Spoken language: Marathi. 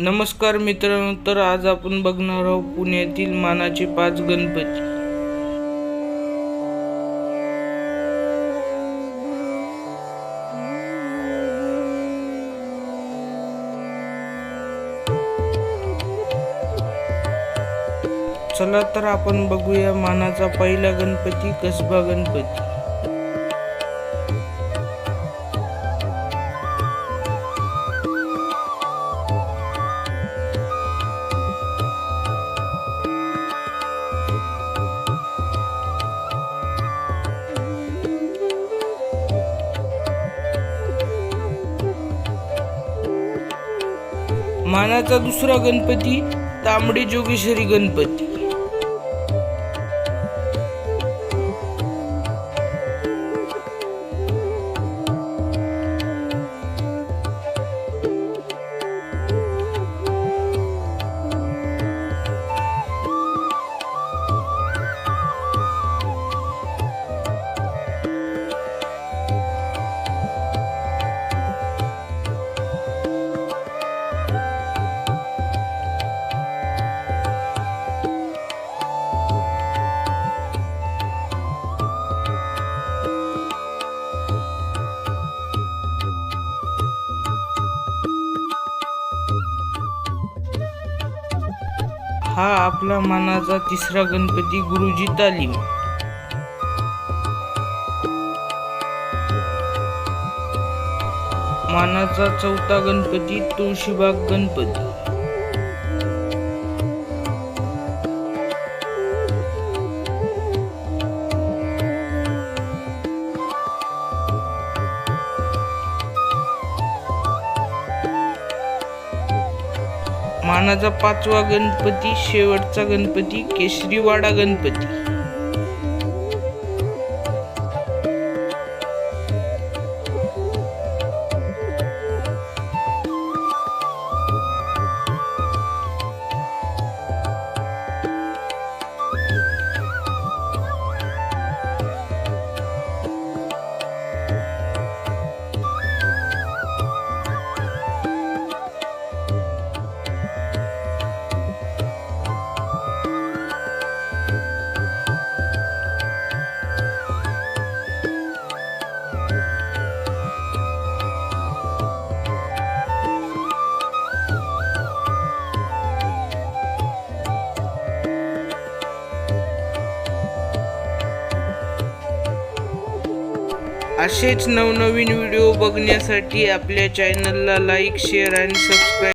नमस्कार मित्रांनो तर आज आपण बघणार आहोत पुण्यातील मानाचे पाच गणपती. चला तर आपण बघूया मानाचा पहिला गणपती कसबा गणपती. मानाचा दुसरा गणपती तांबडी जोगेश्वरी गणपती. हा आपला मानाचा तिसरा गणपती गुरुजी तालीम. मानाचा चौथा गणपती तुळशीबाग गणपती. मानाचा पाचवा गणपती शेवटचा गणपती केशरीवाडा गणपती. असेच नवनवीन व्हिडिओ बघण्यासाठी आपल्या चॅनलला लाईक शेअर आणि सबस्क्राईब